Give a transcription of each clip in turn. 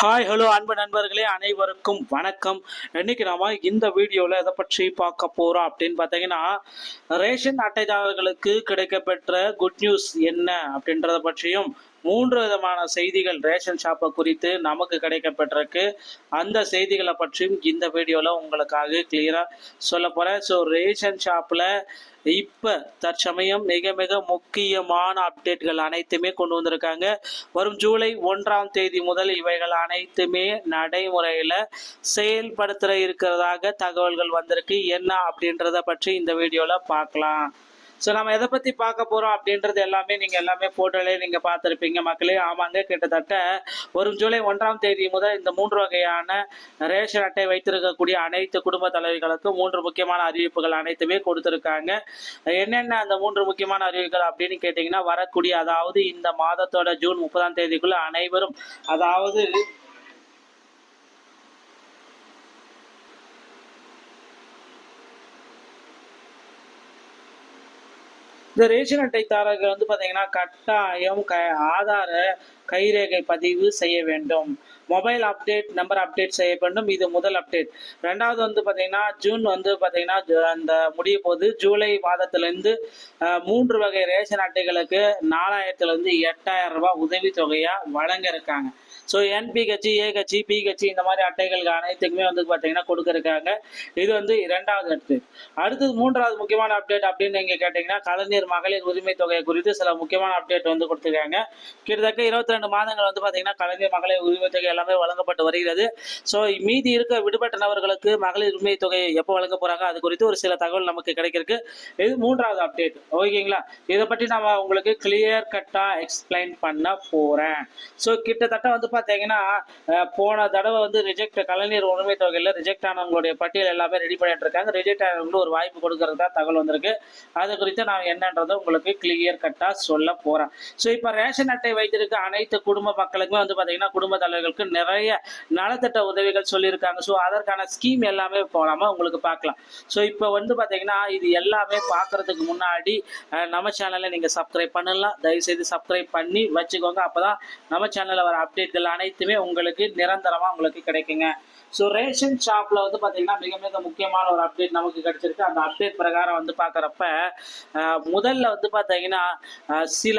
Hi hello அன்பு நண்பர்களே அனைவருக்கும் வணக்கம். இன்னைக்கு நாம இந்த வீடியோவில் எதை பற்றி பார்க்க போறோம் அப்படின்னு பார்த்தீங்கன்னா ரேஷன் அட்டைதாரர்களுக்கு கிடைக்கப்பெற்ற குட் நியூஸ் என்ன அப்படின்றத பற்றியும் மூன்று விதமான செய்திகள் ரேஷன் ஷாப்பை குறித்து நமக்கு கிடைக்கப்பட்டிருக்கு. அந்த செய்திகளை பற்றியும் இந்த வீடியோவில் உங்களுக்காக கிளியராக சொல்ல போகிறேன் ஸோ ரேஷன் ஷாப்பில் இப்போ தற்சமயம் மிக மிக முக்கியமான அப்டேட்கள் அனைத்துமே கொண்டு வந்திருக்காங்க. வரும் ஜூலை ஒன்றாம் தேதி முதல் இவைகள் அனைத்துமே நடைமுறையில் செயல்படுத்த இருக்கிறதாக தகவல்கள் வந்திருக்கு. என்ன அப்படின்றத பற்றி இந்த வீடியோவில் பார்க்கலாம். ஸோ நம்ம எதை பற்றி பார்க்க போகிறோம் அப்படின்றது எல்லாமே நீங்கள் எல்லாமே ஃபோட்டோலே நீங்கள் பார்த்துருப்பீங்க. மக்களே ஆமாங்க கிட்டத்தட்ட வரும் ஜூலை ஒன்றாம் தேதி முதல் இந்த மூன்று வகையான ரேஷன் அட்டை வைத்திருக்கக்கூடிய அனைத்து குடும்ப தலைவிகளுக்கும் மூன்று முக்கியமான அறிவிப்புகள் அனைத்துமே கொடுத்துருக்காங்க. என்னென்ன அந்த மூன்று முக்கியமான அறிவிப்புகள் அப்படின்னு கேட்டிங்கன்னா வரக்கூடிய அதாவது இந்த மாதத்தோட ஜூன் முப்பதாம் தேதிக்குள்ள அனைவரும் அதாவது இந்த ரேஷன் அட்டைதாரர்கள் வந்து பார்த்தீங்கன்னா கட்டாயம் க ஆதார கைரேகை பதிவு செய்ய வேண்டும். மொபைல் அப்டேட் நம்பர் அப்டேட் செய்ய வேண்டும். இது முதல் அப்டேட் ரெண்டாவது வந்து பார்த்தீங்கன்னா ஜூன் வந்து பார்த்தீங்கன்னா அந்த முடிய போது ஜூலை மாதத்திலேருந்து மூன்று வகை ரேஷன் அட்டைகளுக்கு நாலாயிரத்துலேருந்து எட்டாயிரம் ரூபாய் உதவித்தொகையாக வழங்க இருக்காங்க. ஸோ என்பி கட்சி ஏ கட்சி பி கட்சி இந்த மாதிரி அட்டைகளுக்கு அனைத்துக்குமே வந்து பார்த்தீங்கன்னா கொடுக்கறக்காங்க இது வந்து இரண்டாவது அப்டேட் அடுத்தது மூன்றாவது முக்கியமான அப்டேட் அப்படின்னு நீங்கள் கேட்டிங்கன்னா கலைஞர் மகளிர் உரிமை தொகை குறித்து சில முக்கியமான அப்டேட் வந்து கொடுத்துருக்காங்க. கிட்டத்தட்ட இருபத்தி ரெண்டு மாதங்கள் வந்து பார்த்தீங்கன்னா கலைஞர் மகளிர் உரிமை தொகை எல்லாமே வழங்கப்பட்டு வருகிறது. ஸோ மீதி இருக்க விடுபட்ட நபர்களுக்கு மகளிர் உரிமை தொகை எப்போ வழங்க போகிறாங்க அது குறித்து ஒரு சில தகவல் நமக்கு கிடைக்கிறதுக்கு இது மூன்றாவது அப்டேட் ஓகேங்களா? இதை பற்றி நம்ம உங்களுக்கு கிளியர் கட்டாக எக்ஸ்பிளைன் பண்ண போகிறேன் ஸோ கிட்டத்தட்ட வந்து பார்த்தீங்கன்னா போன தடவை வந்து ரிஜெக்ட் கலைஞர் உரிமை தொகையில் ரிஜெக்ட் ஆனவங்களுடைய பட்டியல் எல்லாமே ரெடி பண்ணிட்டு இருக்காங்க. ரிஜெக்ட் ஆனவங்களுக்கு ஒரு வாய்ப்பு கொடுக்கறதா தகவல் வந்திருக்கு. அது குறித்து நான் என்னன்றதை உங்களுக்கு கிளியர் கட்டாக சொல்ல போகிறேன் ஸோ இப்போ ரேஷன் அட்டை வைத்திருக்க அனைத்து குடும்ப மக்களுக்குமே வந்து பார்த்தீங்கன்னா குடும்ப தலைவர்களுக்கு நிறைய நலத்திட்ட உதவிகள் சொல்லியிருக்காங்க. ஸோ அதற்கான ஸ்கீம் எல்லாமே போகாம உங்களுக்கு பார்க்கலாம். ஸோ இப்போ வந்து பார்த்தீங்கன்னா இது எல்லாமே பார்க்கறதுக்கு முன்னாடி நம்ம சேனலை நீங்கள் சப்ஸ்கிரைப் பண்ணலாம். தயவுசெய்து சப்ஸ்கிரைப் பண்ணி வச்சுக்கோங்க. அப்போ தான் நம்ம சேனலில் வர அப்டேட்கள் அனைத்துமே உங்களுக்கு நிரந்தரமாக உங்களுக்கு கிடைக்குங்க. ஸோ ரேஷன் ஷாப்பில் வந்து பார்த்தீங்கன்னா மிக மிக முக்கியமான ஒரு அப்டேட் நமக்கு கிடைச்சிருக்கு. அந்த அப்டேட் பிரகாரம் வந்து பார்க்குறப்ப முதல்ல வந்து பார்த்தீங்கன்னா சில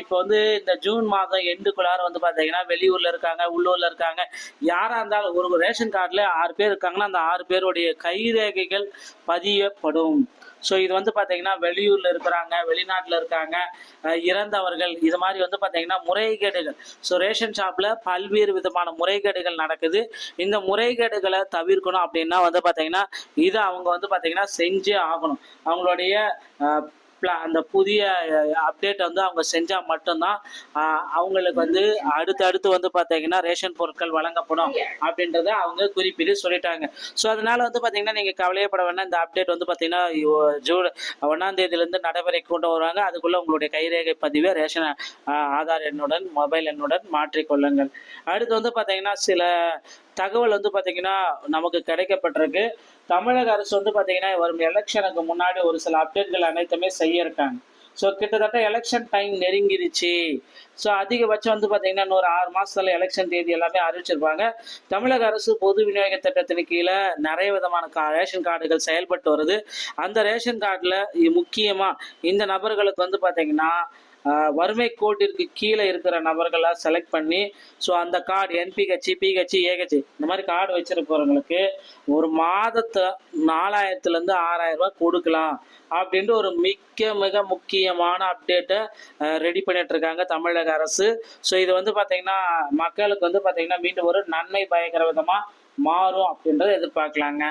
இப்போ வந்து இந்த ஜூன் மாதம் எண்டுக்குள்ளார வந்து பார்த்தீங்கன்னா வெளியூரில் இருக்காங்க உள்ளூரில் இருக்காங்க. யாராக இருந்தாலும் ஒரு ரேஷன் கார்டில் ஆறு பேர் இருக்காங்கன்னா அந்த ஆறு பேருடைய கைரேகைகள் பதியப்படும். ஸோ இது வந்து பார்த்தீங்கன்னா வெளியூரில் இருக்கிறாங்க வெளிநாட்டில் இருக்காங்க அஹ் இறந்தவர்கள். இது மாதிரி வந்து பார்த்தீங்கன்னா முறைகேடுகள். ஸோ ரேஷன் ஷாப்பில் பல்வேறு விதமான முறைகேடுகள் நடக்குது. இந்த முறைகேடுகளை தவிர்க்கணும் அப்படின்னா வந்து பார்த்தீங்கன்னா இதை அவங்க வந்து பார்த்தீங்கன்னா செஞ்சே ஆகணும். அவங்களுடைய அந்த புதிய அப்டேட் வந்து அவங்க செஞ்சால் மட்டும்தான் அவங்களுக்கு வந்து அடுத்து அடுத்து வந்து பார்த்தீங்கன்னா ரேஷன் பொருட்கள் வழங்கப்படும் அப்படின்றத அவங்க குறிப்பிட்டு சொல்லிட்டாங்க. ஸோ அதனால வந்து பார்த்தீங்கன்னா நீங்கள் கவலையப்பட வேண்டாம். இந்த அப்டேட் வந்து பார்த்தீங்கன்னா இவ- ஜூன் ஒன்றாம் தேதியிலேருந்து நடைமுறை கொண்டு வருவாங்க. அதுக்குள்ளே உங்களுடைய கைரேகை பதிவை ரேஷன் ஆதார் எண்ணுடன் மொபைல் எண்ணுடன் மாற்றிக்கொள்ளுங்கள். அடுத்து வந்து பார்த்தீங்கன்னா சில தகவல் வந்து பார்த்தீங்கன்னா நமக்கு கிடைக்கப்பட்டிருக்கு. தமிழக அரசு வந்து பார்த்தீங்கன்னா வரும் எலெக்ஷனுக்கு முன்னாடி ஒரு சில அப்டேட்கள் அனைத்துமே செய்ய இருக்காங்க ஸோ கிட்டத்தட்ட எலெக்ஷன் டைம் நெருங்கிருச்சு. ஸோ அதிகபட்சம் வந்து பார்த்தீங்கன்னா இன்னொரு ஆறு மாசத்துல எலெக்ஷன் தேதி எல்லாமே அறிவிச்சிருப்பாங்க. தமிழக அரசு பொது விநியோக திட்டத்தின் கீழே நிறைய விதமான கா ரேஷன் கார்டுகள் செயல்பட்டு வருது. அந்த ரேஷன் கார்டில் முக்கியமாக இந்த நபர்களுக்கு வந்து பார்த்தீங்கன்னா வறுமை கோட்டிற்கு கீழே இருக்கிற நபர்களை செலக்ட் பண்ணி ஸோ அந்த கார்டு என்பி கட்சி பி கட்சி ஏ கட்சி இந்த மாதிரி கார்டு வச்சிருப்பவங்களுக்கு ஒரு மாதத்தை நாலாயிரத்துலேருந்து ஆறாயிரம் ரூபாய் கொடுக்கலாம் அப்படின்ட்டு ஒரு மிக்க மிக முக்கியமான அப்டேட்டை ரெடி பண்ணிட்டு இருக்காங்க தமிழக அரசு. ஸோ இது வந்து பார்த்தீங்கன்னா மக்களுக்கு வந்து பார்த்தீங்கன்னா மீண்டும் ஒரு நன்மை பயக்கிற விதமாக மாறும் அப்படின்றத எதிர்பார்க்கலாங்க.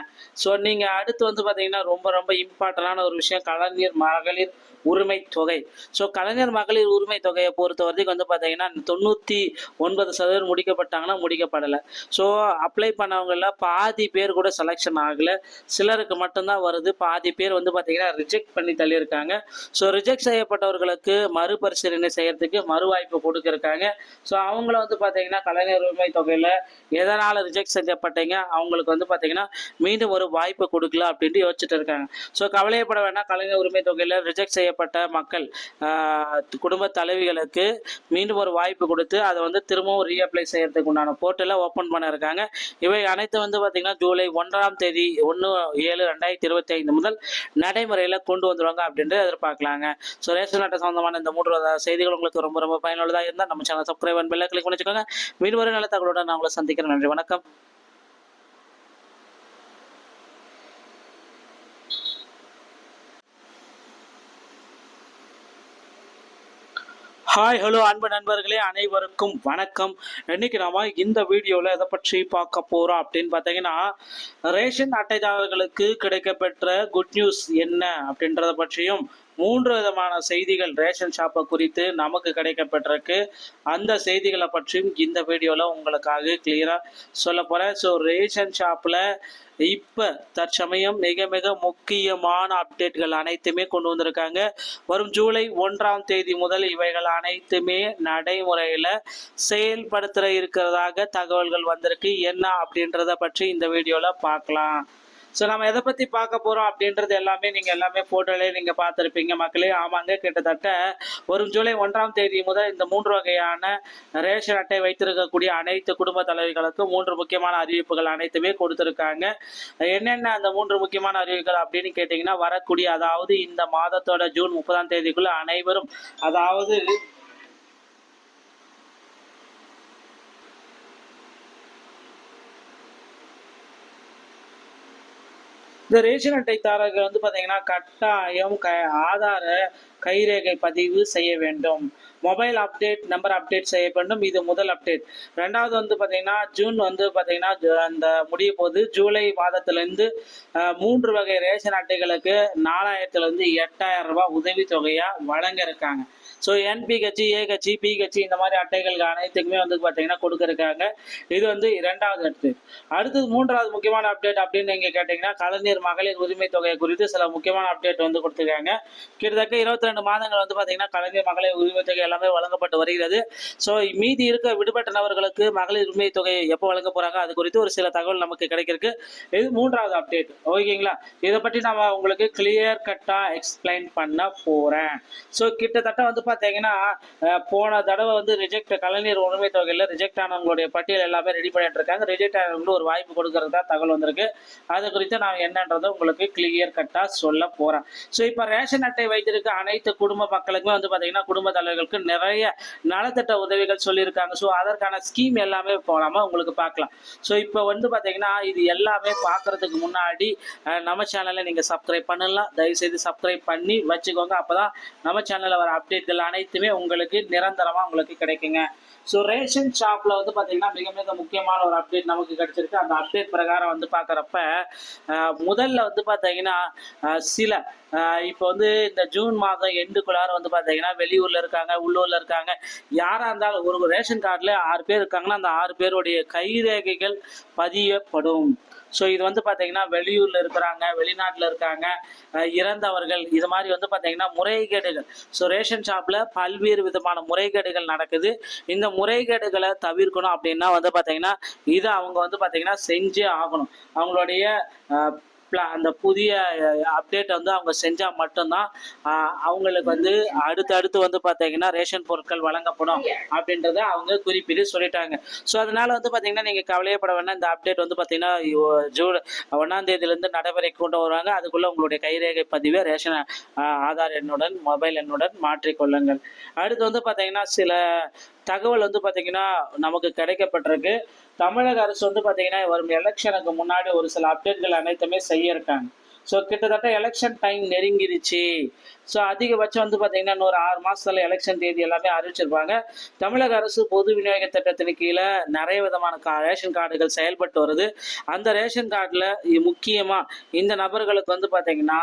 ஸோ நீங்கள் அடுத்து வந்து பார்த்தீங்கன்னா ரொம்ப ரொம்ப இம்பார்ட்டண்டான ஒரு விஷயம் கலைஞர் மகளிர் உரிமை தொகை. ஸோ கலைஞர் மகளிர் உரிமை தொகையை பொறுத்த வரைக்கும் வந்து பார்த்தீங்கன்னா தொண்ணூற்றி ஒன்பது சதவீதம் முடிக்கப்பட்டாங்கன்னா முடிக்கப்படலை. ஸோ அப்ளை பண்ணவங்கள பாதி பேர் கூட செலெக்ஷன் ஆகலை. சிலருக்கு மட்டும்தான் வருது. பாதி பேர் வந்து பார்த்தீங்கன்னா ரிஜெக்ட் பண்ணி தள்ளியிருக்காங்க. ஸோ ரிஜெக்ட் செய்யப்பட்டவர்களுக்கு மறுபரிசீலனை செய்யறதுக்கு மறு வாய்ப்பு ஸோ அவங்கள வந்து பார்த்தீங்கன்னா கலைஞர் உரிமை தொகையில் எதனால் ரிஜெக்ட் செய்யப்பட்டீங்க அவங்களுக்கு வந்து பார்த்தீங்கன்னா மீண்டும் ஒரு வாய்ப்பு கொடுக்கல அப்படின்ட்டு யோசிச்சுட்டு இருக்காங்க. ஸோ கவலையப்பட வேண்டாம். கலைஞர் உரிமை தொகையில் ரிஜெக்ட் செய்யப்பட்ட மக்கள் குடும்ப தலைவிகளுக்கு மீண்டும் ஒரு வாய்ப்பு கொடுத்து அதை வந்து திரும்பவும் ரீஅப்ளை செய்யறதுக்கு உண்டான போர்ட்டலை ஓப்பன் பண்ணியிருக்காங்க இவை அனைத்து வந்து பார்த்தீங்கன்னா ஜூலை ஒன்றாம் தேதி ஒன்று ஏழு ரெண்டாயிரத்தி இருபத்தி ஐந்து முதல் நடைமுறையில் கொண்டு வந்துடுவாங்க அப்படின்ட்டு எதிர்பார்க்கலாங்க. ஸோ ரேஷன் அட்டை சம்மந்தமான இந்த மூன்று செய்திகள் உங்களுக்கு ரொம்ப ரொம்ப பயனுள்ளதாக இருந்தால் நம்ம சேனல் சப்ஸ்கிரைப் அண்ட் பெல்லை கிளிக் பண்ணி வச்சுக்கோங்க மீண்டும் ஒரு நல்ல தகவலோட நான் உங்களை சந்திக்கிறேன். நன்றி வணக்கம். ஹாய் ஹலோ அன்பு நண்பர்களே அனைவருக்கும் வணக்கம். இன்னைக்கு நாம இந்த வீடியோவில் எதை பற்றி பார்க்க போறோம் அப்படின்னு பார்த்தீங்கன்னா ரேஷன் அட்டைதாரர்களுக்கு கிடைக்கப்பெற்ற குட் நியூஸ் என்ன அப்படின்றத பற்றியும் மூன்று விதமான செய்திகள் ரேஷன் ஷாப்பை குறித்து நமக்கு கிடைக்கப்பட்டிருக்கு. அந்த செய்திகளை பற்றியும் இந்த வீடியோவில் உங்களுக்காக கிளியராக சொல்ல போகிறேன் ஸோ ரேஷன் ஷாப்பில் இப்போ தற்சமயம் மிக மிக முக்கியமான அப்டேட்கள் அனைத்துமே கொண்டு வந்திருக்காங்க. வரும் ஜூலை ஒன்றாம் தேதி முதல் இவைகள் அனைத்துமே நடைமுறையில் செயல்படுத்த இருக்கிறதாக தகவல்கள் வந்திருக்கு. என்ன அப்படின்றத பற்றி இந்த வீடியோவில் பார்க்கலாம். ஸோ நம்ம எதை பற்றி பார்க்க போகிறோம் அப்படின்றது எல்லாமே நீங்கள் எல்லாமே ஃபோட்டோலே நீங்கள் பார்த்துருப்பீங்க. மக்களே ஆமாங்க கிட்டத்தட்ட வரும் ஜூலை ஒன்றாம் தேதி முதல் இந்த மூன்று வகையான ரேஷன் அட்டை வைத்திருக்கக்கூடிய அனைத்து குடும்ப தலைவிகளுக்கும் மூன்று முக்கியமான அறிவிப்புகள் அனைத்துமே கொடுத்துருக்காங்க. என்னென்ன அந்த மூன்று முக்கியமான அறிவிப்புகள் அப்படின்னு கேட்டிங்கன்னா வரக்கூடிய அதாவது இந்த மாதத்தோட ஜூன் முப்பதாம் தேதிக்குள்ள அனைவரும் அதாவது இந்த ரேஷன் அட்டைதாரர்கள் வந்து பார்த்தீங்கன்னா கட்டாயம் க ஆதார கைரேகை பதிவு செய்ய வேண்டும். மொபைல் அப்டேட் நம்பர் அப்டேட் செய்ய வேண்டும். இது முதல் அப்டேட். ரெண்டாவது வந்து பார்த்தீங்கன்னா ஜூன் வந்து பார்த்தீங்கன்னா அந்த முடிய போது ஜூலை மாதத்துலேருந்து மூன்று வகை ரேஷன் அட்டைகளுக்கு நாலாயிரத்துலேருந்து எட்டாயிரம் ரூபாய் உதவித்தொகையாக வழங்க இருக்காங்க. ஸோ என்பி கட்சி ஏ கட்சி பி கட்சி இந்த மாதிரி அட்டைகளுக்கு அனைத்துக்குமே வந்து பார்த்தீங்கன்னா கொடுக்க இது வந்து இரண்டாவது அப்டேட். அடுத்தது மூன்றாவது முக்கியமான அப்டேட் அப்படின்னு நீங்கள் கேட்டிங்கன்னா கலைஞர் மகளிர் உரிமை தொகை குறித்து சில முக்கியமான அப்டேட் வந்து கொடுத்துருக்காங்க. கிட்டத்தட்ட இருபத்தி ரெண்டு மாதங்கள் வந்து பார்த்தீங்கன்னா கலைஞர் மகளிர் உரிமை தொகை எல்லாமே வழங்கப்பட்டு வருகிறது. ஸோ மீதி இருக்க விடுபட்ட நபர்களுக்கு மகளிர் உரிமை தொகை எப்போ வழங்க போகிறாங்க அது குறித்து ஒரு சில தகவல் நமக்கு கிடைக்கிறதுக்கு. இது மூன்றாவது அப்டேட் ஓகேங்களா? இதை பற்றி நம்ம உங்களுக்கு கிளியர் கட்டாக எக்ஸ்பிளைன் பண்ண போகிறேன் ஸோ கிட்டத்தட்ட வந்து பார்த்தீங்கன்னா போன தடவை வந்து ரிஜெக்ட் கலைஞர் உரிமை தொகையில் ரிஜெக்ட் ஆனவங்களுடைய பட்டியல் எல்லாமே ரெடி பண்ணிட்டு இருக்காங்க. ரிஜெக்ட் ஆனவங்களுக்கு ஒரு வாய்ப்பு கொடுக்கறதா தகவல் வந்திருக்கு. அது குறித்து நான் என்னன்றதை உங்களுக்கு கிளியர் கட்டாக சொல்ல போகிறேன் ஸோ இப்போ ரேஷன் அட்டை வைத்திருக்க அனைத்து குடும்ப மக்களுக்குமே வந்து பார்த்தீங்கன்னா குடும்ப தலைவர்களுக்கு நிறைய நலத்திட்ட உதவிகள் சொல்லியிருக்காங்க. ஸோ அதற்கான ஸ்கீம் எல்லாமே இப்போ நம்ம உங்களுக்கு பார்க்கலாம். ஸோ இப்போ வந்து பார்த்தீங்கன்னா இது எல்லாமே பார்க்குறதுக்கு முன்னாடி நம்ம சேனலை நீங்கள் சப்ஸ்கிரைப் பண்ணலாம். தயவுசெய்து சப்ஸ்கிரைப் பண்ணி வச்சுக்கோங்க. அப்போ தான் நம்ம சேனலில் வர அப்டேட்கள் அனைத்துமே உங்களுக்கு நிரந்தரமாக உங்களுக்கு கிடைக்குங்க. ஸோ ரேஷன் ஷாப்பில் வந்து பார்த்தீங்கன்னா மிக மிக முக்கியமான ஒரு அப்டேட் நமக்கு கிடைச்சிருக்கு. அந்த அப்டேட் பிரகாரம் வந்து பார்க்குறப்ப முதல்ல வந்து பார்த்தீங்கன்னா சில இப்போ வந்து இந்த ஜூன் மாதம் எண்டுக்குள்ளார வந்து பார்த்தீங்கன்னா வெளியூரில் இருக்காங்க உள்ளூரில் இருக்காங்க. யாராக இருந்தாலும் ஒரு ரேஷன் கார்டில் ஆறு பேர் இருக்காங்கன்னா அந்த ஆறு பேருடைய கைரேகைகள் பதியப்படும். ஸோ இது வந்து பார்த்தீங்கன்னா வெளியூரில் இருக்கிறாங்க வெளிநாட்டில் இருக்காங்க அஹ் இறந்தவர்கள். இது மாதிரி வந்து பார்த்தீங்கன்னா முறைகேடுகள். ஸோ ரேஷன் ஷாப்பில் பல்வேறு விதமான முறைகேடுகள் நடக்குது. இந்த முறைகேடுகளை தவிர்க்கணும் அப்படின்னா வந்து பார்த்தீங்கன்னா இதை அவங்க வந்து பார்த்தீங்கன்னா செஞ்சே ஆகணும். அவங்களுடைய அந்த புதிய அப்டேட் வந்து அவங்க செஞ்சால் மட்டும்தான் அவங்களுக்கு வந்து அடுத்தடுத்து வந்து பார்த்தீங்கன்னா ரேஷன் பொருட்கள் வழங்கப்படும் அப்படின்றத அவங்க குறிப்பிட்டு சொல்லிட்டாங்க. ஸோ அதனால வந்து பார்த்தீங்கன்னா நீங்கள் கவலையப்பட வேண்டாம். இந்த அப்டேட் வந்து பார்த்தீங்கன்னா ஜூன் ஒன்றாம் தேதியிலேருந்து நடைமுறை கொண்டு வருவாங்க. அதுக்குள்ளே உங்களுடைய கைரேகை பதிவை ரேஷன் ஆதார் எண்ணுடன் மொபைல் எண்ணுடன் மாற்றிக்கொள்ளுங்கள் அடுத்து வந்து பார்த்தீங்கன்னா சில தகவல் வந்து பார்த்தீங்கன்னா நமக்கு கிடைக்கப்பட்டிருக்கு. தமிழக அரசு வந்து பார்த்தீங்கன்னா வரும் எலெக்ஷனுக்கு முன்னாடி ஒரு சில அப்டேட்கள் அனைத்துமே செய்ய இருக்காங்க ஸோ கிட்டத்தட்ட எலெக்ஷன் டைம் நெருங்கிருச்சு. ஸோ அதிகபட்சம் வந்து பார்த்தீங்கன்னா இன்னொரு ஆறு மாசத்துல எலெக்ஷன் தேதி எல்லாமே அறிவிச்சிருப்பாங்க. தமிழக அரசு பொது விநியோக திட்டத்தின் கீழே நிறைய விதமான கா ரேஷன் கார்டுகள் செயல்பட்டு வருது. அந்த ரேஷன் கார்டில் முக்கியமாக இந்த நபர்களுக்கு வந்து பார்த்தீங்கன்னா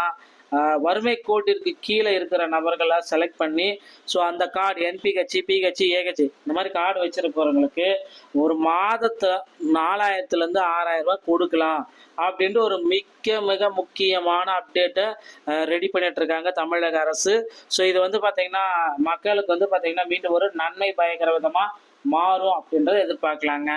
வறுமை கோட்டிற்கு கீழே இருக்கிற நபர்களாக செலக்ட் பண்ணி ஸோ அந்த கார்டு என்பி கட்சி பி கட்சி ஏ கட்சி இந்த மாதிரி கார்டு வச்சிருப்பவங்களுக்கு ஒரு மாதத்தை நாலாயிரத்துலேருந்து ஆறாயிரம் ரூபாய் கொடுக்கலாம் அப்படின்ட்டு ஒரு மிக்க மிக முக்கியமான அப்டேட்டை ரெடி பண்ணிட்டு இருக்காங்க தமிழக அரசு. ஸோ இது வந்து பார்த்தீங்கன்னா மக்களுக்கு வந்து பார்த்தீங்கன்னா மீண்டும் ஒரு நன்மை பயக்கிற விதமாக மாறும் அப்படின்றத எதிர்பார்க்கலாங்க.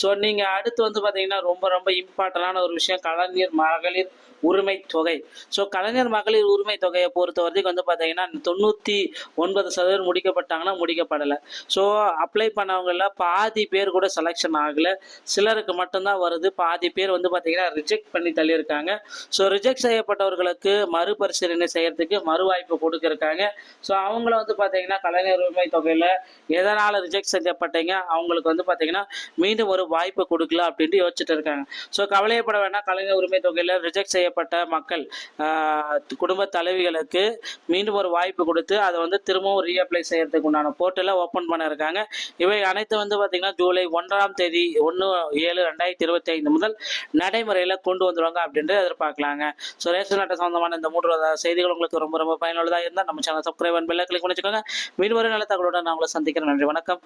ஸோ நீங்கள் அடுத்து வந்து பார்த்தீங்கன்னா ரொம்ப ரொம்ப இம்பார்ட்டண்டான ஒரு விஷயம் கலைஞர் மகளிர் உரிமை தொகை. ஸோ கலைஞர் மகளிர் உரிமை தொகையை பொறுத்த வரைக்கும் வந்து பார்த்தீங்கன்னா தொண்ணூற்றி ஒன்பது சதவீதம் முடிக்கப்பட்டாங்கன்னா முடிக்கப்படலை. ஸோ அப்ளை பண்ணவங்கள பாதி பேர் கூட செலெக்ஷன் ஆகலை. சிலருக்கு மட்டும்தான் வருது. பாதி பேர் வந்து பார்த்தீங்கன்னா ரிஜெக்ட் பண்ணி தள்ளியிருக்காங்க. ஸோ ரிஜெக்ட் செய்யப்பட்டவர்களுக்கு மறுபரிசீலனை செய்யறதுக்கு மறு வாய்ப்பு ஸோ அவங்கள வந்து பார்த்தீங்கன்னா கலைஞர் உரிமை தொகையில் எதனால் ரிஜெக்ட் செய்யப்பட்ட செய்யப்பட்டீங்க அவங்களுக்கு வந்து பார்த்தீங்கன்னா மீண்டும் ஒரு வாய்ப்பு கொடுக்கல அப்படின்ட்டு யோசிச்சுட்டு இருக்காங்க. ஸோ கவலையப்பட வேண்டாம். கலைஞர் உரிமை தொகையில் ரிஜெக்ட் செய்யப்பட்ட மக்கள் குடும்ப தலைவிகளுக்கு மீண்டும் ஒரு வாய்ப்பு கொடுத்து அதை வந்து திரும்பவும் ரீஅப்ளை செய்யறதுக்கு உண்டான போர்ட்டலை ஓப்பன் பண்ண இருக்காங்க. இவை அனைத்து வந்து பார்த்தீங்கன்னா ஜூலை ஒன்றாம் தேதி ஒன்று ஏழு ரெண்டாயிரத்தி இருபத்தி ஐந்து முதல் நடைமுறையில் கொண்டு வந்துடுவாங்க அப்படின்ட்டு எதிர்பார்க்கலாங்க. ஸோ ரேஷன் அட்டை சம்மந்தமான இந்த மூன்று செய்திகள் உங்களுக்கு ரொம்ப ரொம்ப பயனுள்ளதாக இருந்தால் நம்ம சேனல் சப்ஸ்கிரைப் பெல்ல கிளிக் பண்ணிச்சுக்கோங்க. மீண்டும் ஒரு நல்ல தகவலோட நான் உங்களை சந்திக்கிறேன். நன்றி வணக்கம்.